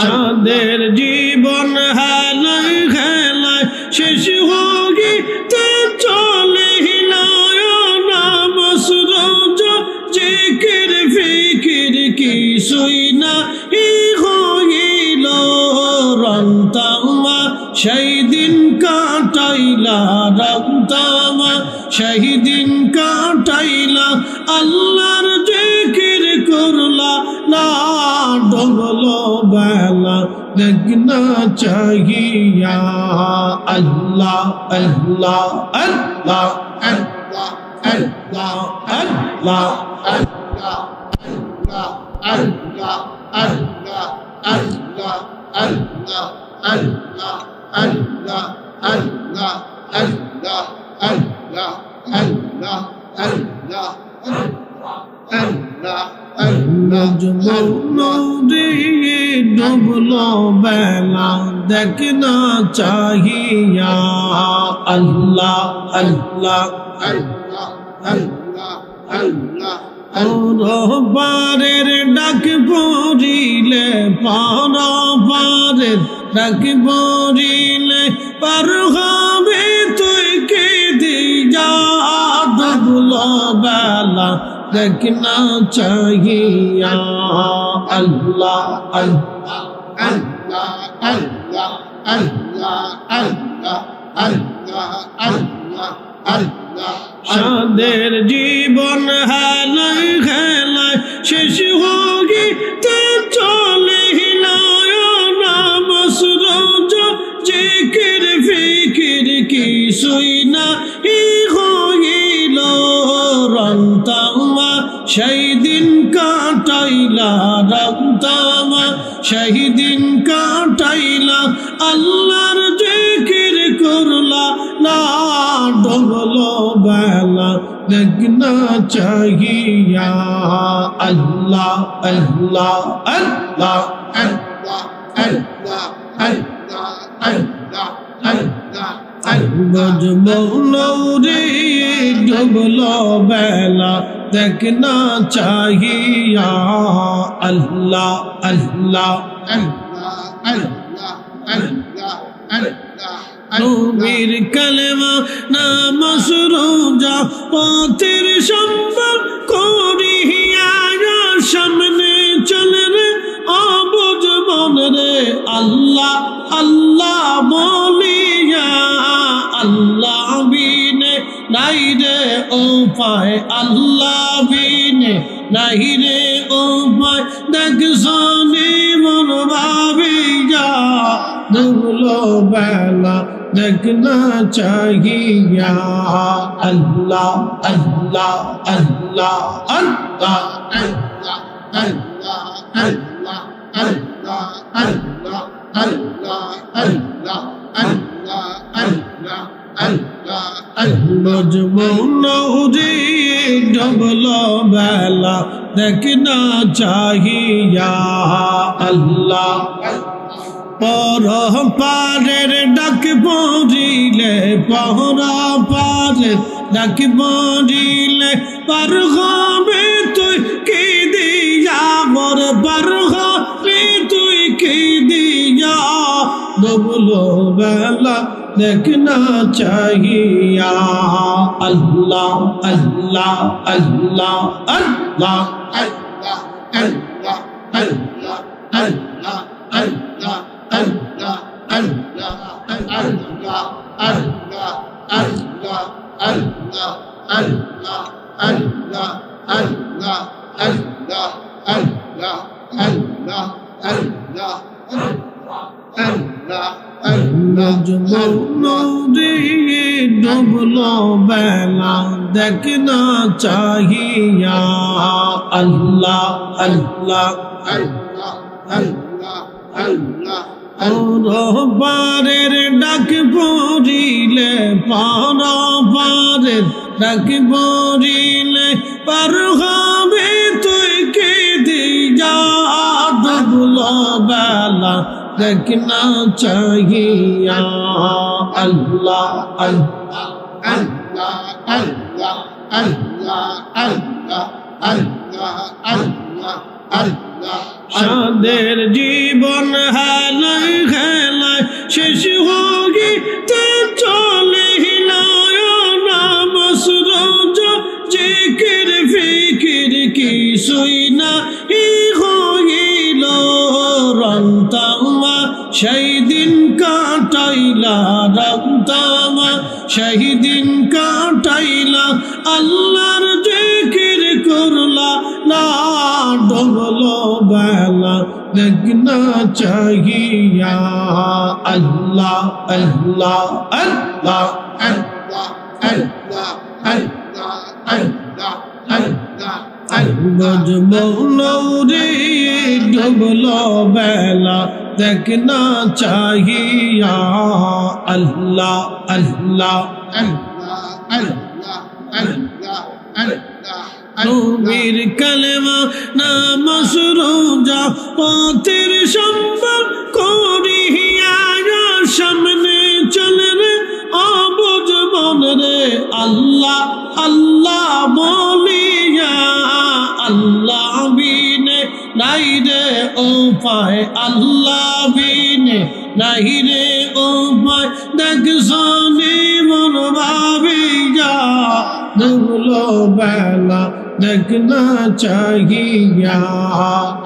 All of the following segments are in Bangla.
সাদের জীবন হালায় খেলায় শেষ হইতে চলে নাম সুরজ জিকির ফিকির কিছুই না। لگنا چاہیے اللہ اللہ اللہ اللہ اللہ ডুবলো বেলা দেখনা চাহিয়া আল্লাহ আল্লাহ পারের ডাক পড়িলে পার পারের ডাক পড়িলে, পার হবে তুই কে দিয়া ডুবলো বেলা দেখনা চাহিয়া আল্লাহ আল্লাহ সাদের জীবন হালায় খেলায় শেষ হইতে চলে নামাজ রোজা জিকির ফিকির কিছুই না ই হইল রন্তামা সেই দিন কাটাইলা রন্তামা সেই দিন কাটাইলা আল্লাহর জিকির করলা না ডবলো বেলা দেখনা চাহিয়া আল্লাহ আল্লাহ আল্লাহ বজবো নৌরে ডবলো বেলা দেখনা চাহিয়া আল্লাহ আল্লাহ নবীর কালেমা নামাজ রোজা পথের সম্বল করিয়া সামনে চলে রে অবুজ মন রে আল্লাহ আল্লাহ বলিয়া আল্লাহ বিনে নাই রে উপায় আল্লাহ বিনে নাই রে উপায় দেখ শনি মন ভাবিয়া দুলো বেলা দেখনা চাহিয়া আল্লাহ আল্লাহ আল্লাহ আল্লাহ বজবো নৌরি ডবল বেলা দেখনা চাহিয়া আল্লাহ পর পারের ডাক পড়িলে পহরা পারের ডাক পড়িলে পার হবে তুই কি দিয়া মোর পার হবে তুই কি দিয়া ডবলো বেলা دیکھنا چاہیے اللہ اللہ اللہ اللہ اللہ اللہ اللہ اللہ اللہ اللہ اللہ اللہ اللہ اللہ اللہ اللہ الله الله الله الله الله الله الله الله আল্লাহ ডুবলো বেলা দেখনা চাহিয়া আল্লাহ আল্লাহ পারের ডাক পড়িলে পার পারের ডাক পড়িলে পার হবে তুই কে দিয়া ডুবলো বেলা দেখনা চাহিয়া আল্লাহ আল্লাহ সাদের জীবন হালায় খেলায় শেষ হইতে চলে নামস রোজ জিকির ফিকির কিছুই না সেই দিন কাটাইলা রন্তামা সেই দিন কাটাইলা আল্লাহর জিকির করলা, না ডবলো বেলা, দেখনা চাহিয়া আল্লাহ আল্লাহ দেখনা চাহিয়া আল্লাহ আল্লাহ নবীর কালেমা নাম সুরজা পথের সম্বল করিয়া সামনে চলে রে অবুজ বন রে আল্লাহ আল্লাহ বলিয়া আল্লাহ বিনে নাই রে ও পায় আল্লাহ বিনে নাই রে ও পায় দেখ সনি মন ভাবিয়া দুলো বেলা দেখনা চাহিয়া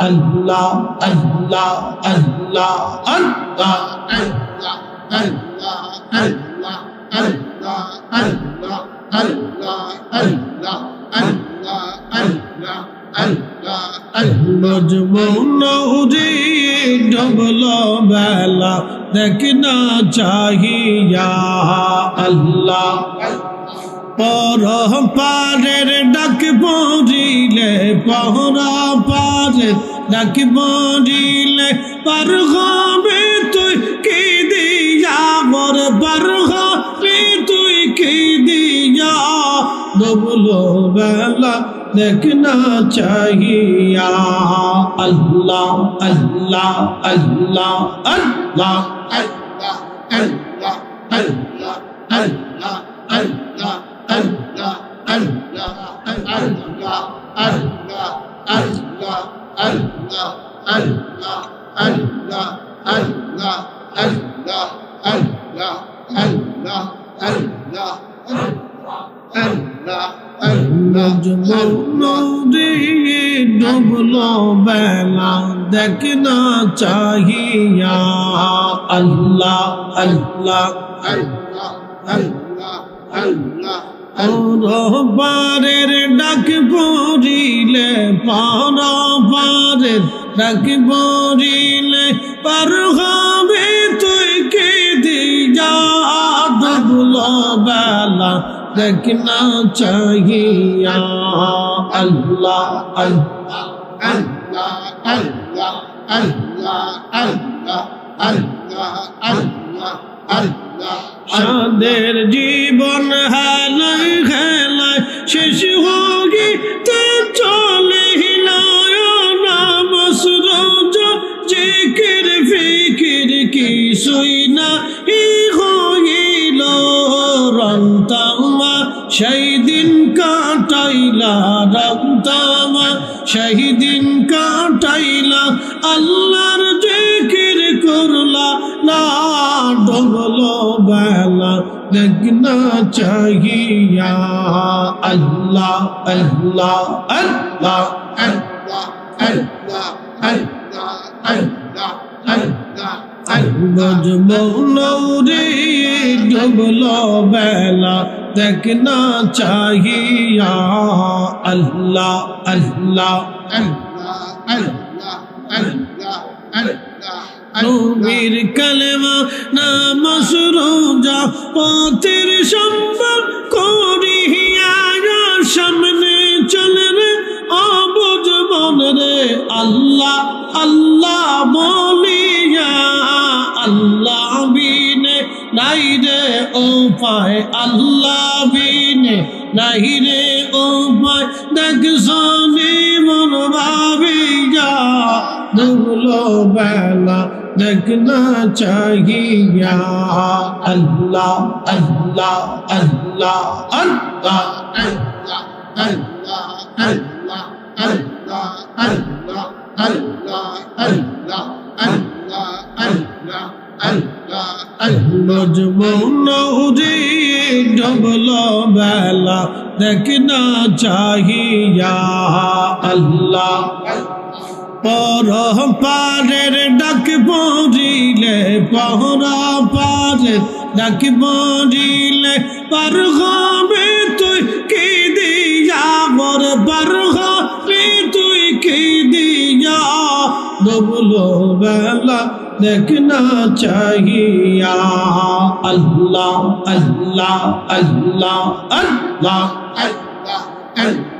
আল্লাহ আল্লাহ আল্লাহ আল্লাহ মজমৌরি ডবল বেলা দেখনা চাহিয়া আল্লাহ পর পারের ডাক পড়িলে পহরা পারের ডাক পড়িলে পার হবে তুই কি দিয়া মর পার হবে তুই কি দিয়া ডবলো বেলা دیکھنا چاہیے اللہ اللہ اللہ اللہ اللہ اللہ اللہ اللہ اللہ اللہ اللہ اللہ اللہ اللہ اللہ اللہ ডুবলো বেলা দেখনা চাহিয়া আল্লাহ আল্লাহ পারের ডাক পড়িলে পার পারের ডাক পড়িলে পার হবে তুই কে দিয়া ডুবলো বেলা দেখনা চাহিয়া আল্লাহ আল্লাহ সাদের জীবন হালায় খেলায় শেষ হইতে চলে রন্তামা সেই দিন কাটাইলা আল্লাহর জিকির করলা না ডবলো বেলা দেখনা চাহিয়া আল্লাহ আল্লাহ আল্লাহ মজমৌরে ডবলো বেলা দেখনা চাহিয়া আল্লাহ আল্লাহ নবীর কালেমা নাম সুরজা পথের সম্বল করিয়া সামনে চলে রে অবুজ বন রে আল্লাহ আল্লাহ বলিয়া আল্লাহ বিনে নাই রে ও পায় আল্লাহ বিনে নাই রে ও পায় দেখ সনি মন ভাবিয়া দুলো বেলা দেখনা চাহিয়া আল্লাহ আল্লাহ আল্লাহ আল্লাহ Allah, Allah, Allah, Allah, Allah, Allah. বুঝব নৌরি ডবল বেলা দেখনা চাহিয়া আল্লাহ পর পারের ডাক পড়িলে পহরা পারের ডাক পড়িলে পার হবে তুই কি দিয়া মর? পার হবে তুই কি দিয়া? ডবলো বেলা देखना चाहिए अल्लाह अल्लाह अल्लाह अल्लाह अल्लाह अल्लाह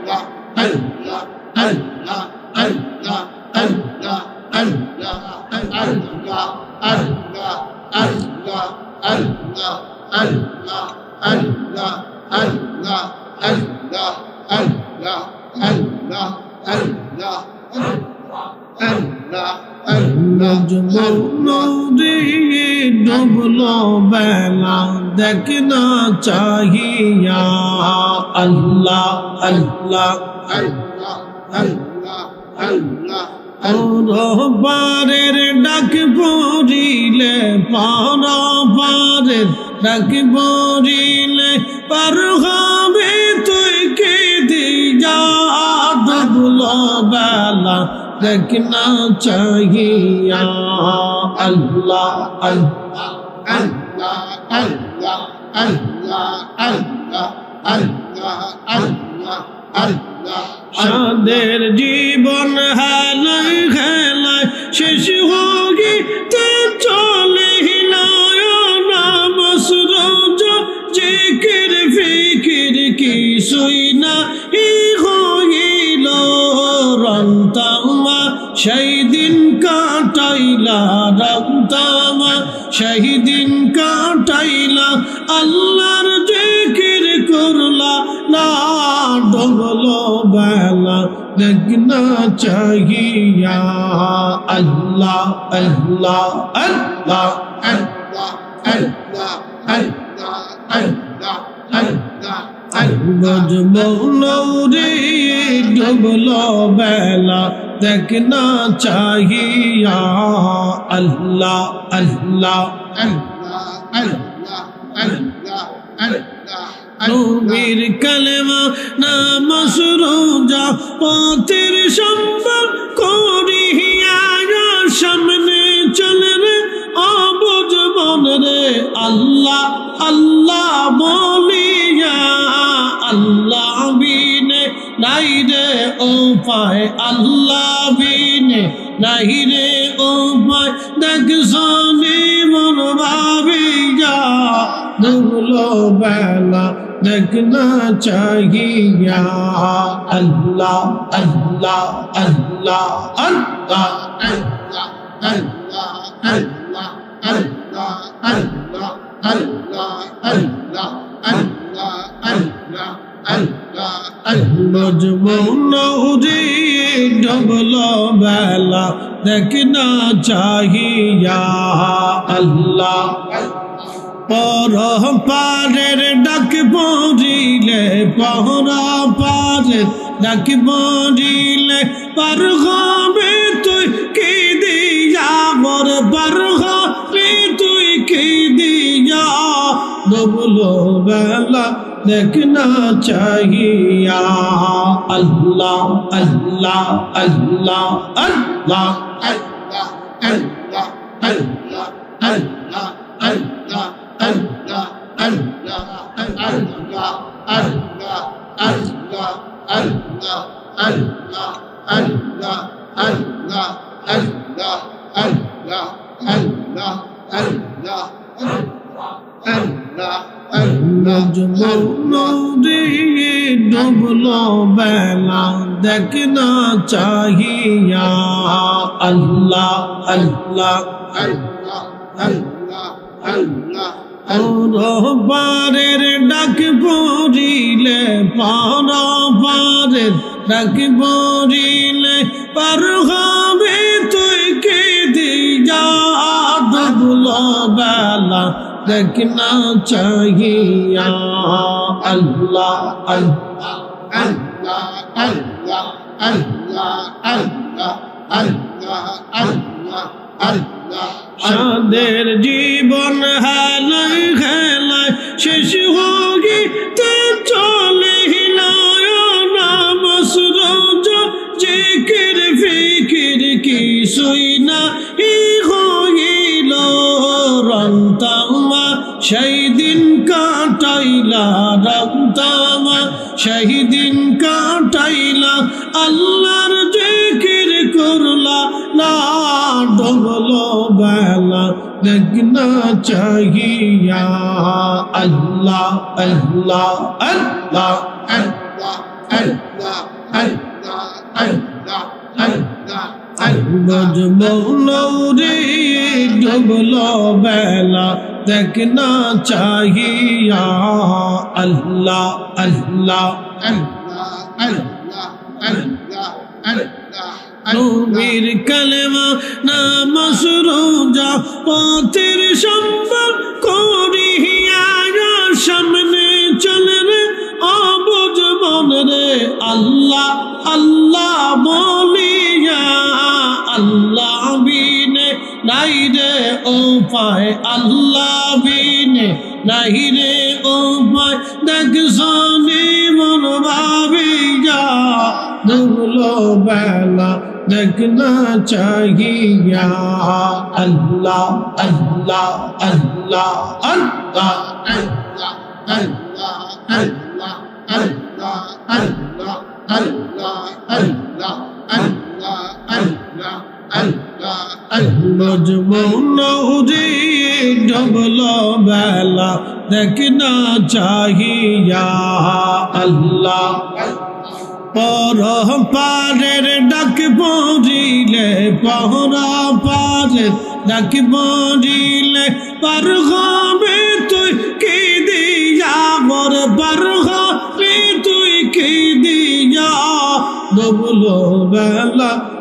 ডুবলো বেলা দেখনা চাহিয়া আল্লাহ আল্লাহ Allah, Allah, Allah, পারের ডাক পড়িলে পার পারের ডাক পড়িলে পার হবে তুই কে দিয়া ডুবলো বেলা দেখনা চাহিয়া আল্লাহ আল্লাহ আল্লাহ আল্লাহ আল্লাহ আল্লাহ আল্লাহ আল্লাহ আল্লাহ সাদের জীবন চাহিয়া আল্লাহ আল্লাহ আল্লাহ Allah, Allah, Allah, Allah, Allah, Allah. বুঝব নৌরি ডুবলো বেলা দেখনা চাহিয়া আল্লাহ আল্লাহ নবীর কালেমা নাম সুরজা পথের সম্বল করিয়া সামনে চলে রে, অবুজ মন রে, আল্লাহ আল্লাহ বলিয়া, আল্লাহ বিনে নাই রে উপায় আল্লাহ বিনে নাই রে উপায় দেখ শনি মন ভাবিয়া দুলো বেলা দেখনা চাহিয়া আল্লাহ আল্লাহ আল্লাহ আল্লাহ ডবল বেলা দেখনা চাহিয়া আল্লাহ পর পারের ডাক পড়িলে, পহরা পারের ডাক পড়িলে পার হবে তুই কি দিয়া, মর পার হবে তুই কি দিয়া? ডবলো বেলা দেখনা চাহিয়া, আল্লাহ আল্লাহ আল্লাহ আল্লাহ নদী ডুবলো বেলা দেখনা চাহিয়া আল্লাহ আল্লাহ পারের ডাক পড়িলে পার পারের ডাক পড়িলে, পার হবে তুই কে দিয়া ডুবলো বেলা দেখনা চাহিয়া আল্লাহ আল্লাহ আল্লাহ আল্লাহ আল্লাহ সাদের জীবন হালাই খেলায় শেষ হইতে চলে হিলায় নামস রোজ জিকির ফিকির কি সুইনা সেই দিন কাটাইলা রন্তামা সেই দিন কাটাইলা আল্লাহর জিকির করলা, না ডবলো বেলা দেখনা চাহিয়া। আল্লাহ আল্লাহ আল্লাহ আল্লাহ আল্লাহ আল্লাহ আল্লাহ আল্লাহ। বজমৌলৌরে ডবলো বেলা देखना चाहिए अल्लाह अल्लाह নবীর কালেমা না মসরুজা পথের সম্পদ করিয়া সামনে চলে রে অবুজ মন রে আল্লাহ আল্লাহ বলিয়া আল্লাহ বি নাই রে ও পায় আল্লাহ বিনে নাই রে ও পায় দেখ সনি মন ভাবিয়া দুলো বেলা দেখনা চাহিয়া আল্লাহ আল্লাহ আল্লাহ আল্লাহ আল্লাহ আল্লাহ আল্লাহ আল্লাহ আল্লাহ আল্লাহ আল্লাহ আল্লাহ আল্লাহ মজমৌনৌরি ডবল বেলা, দেখনা চাহিয়া। আল্লাহ পর পারের ডাক পড়িলে পহরা পারের ডাক পড়িলে পার হবে তুই কি দিয়া? মর পার হবে তুই কি দিয়া? ডবলো বেলা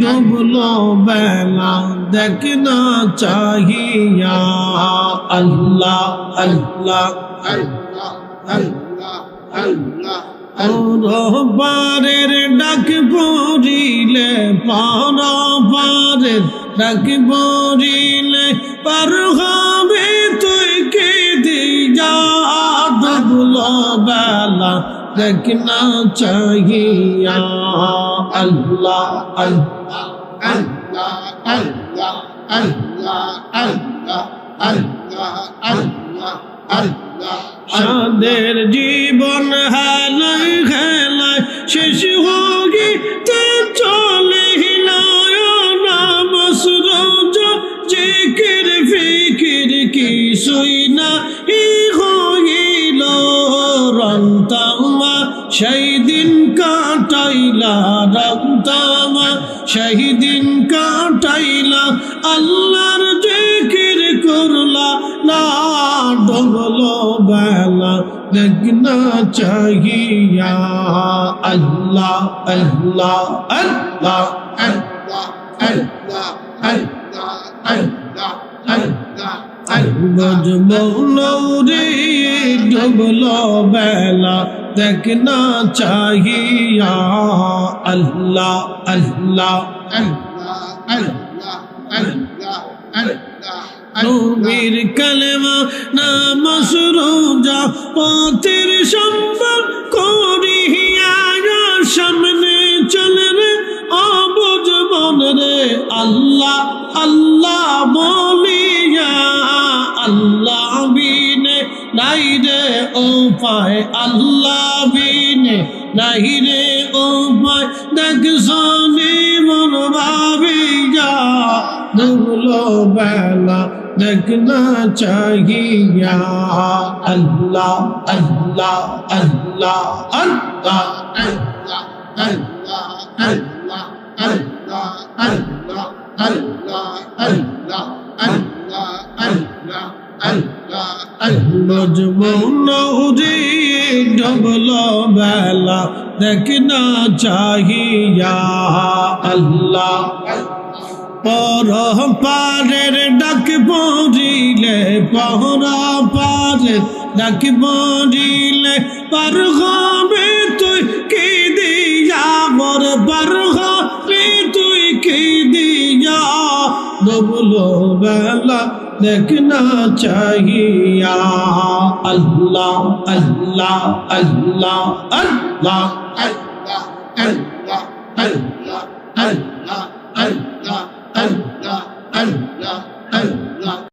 ডুবলো বেলা দেখনা চাহিয়া আল্লাহ আল্লাহ আল্লাহ আল্লাহ আল্লাহ পারের ডাক পড়িলে পার পারের ডাক পড়িলে পার হবে তুই কে দিয়া ডুবলো বেলা দেখনা চাহিয়া আল্লাহ আল্লাহ আল্লাহ আল্লাহ আল্লাহ আল্লাহ আল্লাহ আল্লাহ আল্লাহ সাদের জীবন হালাই খেলায় শেষ হইতে চলে হিলায় নামস রোজ জিকির ফিকির কি সুইনা ই হইল রন্তামা সেই দিন কাটাইলা রন্তামা সেই দিন কাটাইলা আল্লাহর জিকির করলা না ডবলো বেলা দেখনা চাহিয়া আল্লাহ আল্লাহ আল্লাহ আল্লাহ আল্লাহ আল্লাহ আল্লাহ আল্লাহ আল্লাহ মজমৌনৌরে ডবলো বেলা देखना चाहिए अल्लाह अल्लाह अल्लाह अल्लाह अल्लाह अल्लाह নবীর কালেমা না মশরুজা পথের সম্পদ করিয়া সামনে চলে রে অবুজ মন রে আল্লাহ আল্লাহ বলে ও পায় আল্লাহ বিনে নাই রে ও পায় দেখ সনি মন ভাবিয়া দুলো বেলা দেখনা চাহিয়া আল্লাহ আল্লাহ আল্লাহ আল্লাহ আল্লাহ আল্লাহ আল্লাহ আল্লাহ আল্লাহ আল্লাহ আল্লাহ আল্লাহ আল্লাহ আল্লাহ আল্লাহ। মজমুনৌরি ডবল বেলা দেখনা চাহিয়া আল্লাহ পর পারের ডাক পড়িলে পহরা পারের ডাক পড়িলে পার হবে তুই কি দিয়া মর পার হবে তুই কি দিয়া ডবল বেলা দেখনা চাহিয়া আল্লাহ আল্লাহ আল্লাহ আল্লাহ আল্লাহ আল্লাহ আল্লাহ আল্লাহ